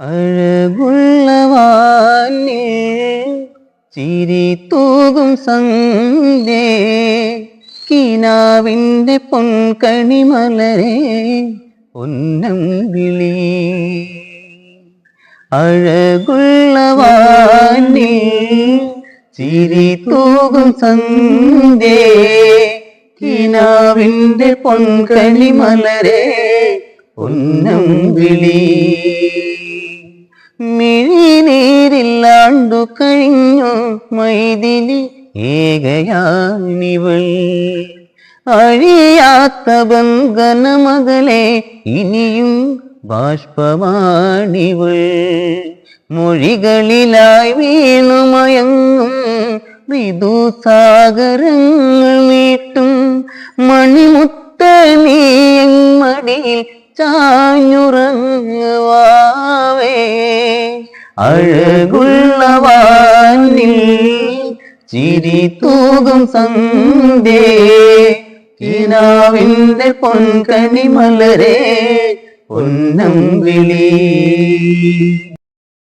അഴകുള്ളവാനേ ചിരി തൂകും സന്ധ്യേ കിനാവിന്റെ പൊൻകണിമലരെ പൊന്നം വിളി. അഴകുള്ളവാനേ ചിരി തൂകും സന്ധ്യേ കിനാവിന്റെ പൊൻകണിമലരെ പൊന്നം വിളി. മിഴിനീരില്ലാണ്ടു കഴിഞ്ഞു മൈതിലി ഏകയാണിവൾ അഴിയാത്ത ബന്ധന മകളെ ഇനിയും ബാഷ്പമാണിവൾ. മൊഴികളിലായി വീണുമയങ്ങും വിദുസാഗരങ്ങൾ നീട്ടും മണിമുത്ത നീയന്മടിയിൽ ചാഞ്ഞുറങ്ങുവാവേ അഴകുള്ളവാനിൽ ചിരി തൂകും സന്ധ്യേ. കിനാവിന്റെ പൊൻകണിമലരെ പൊന്നം വിളി.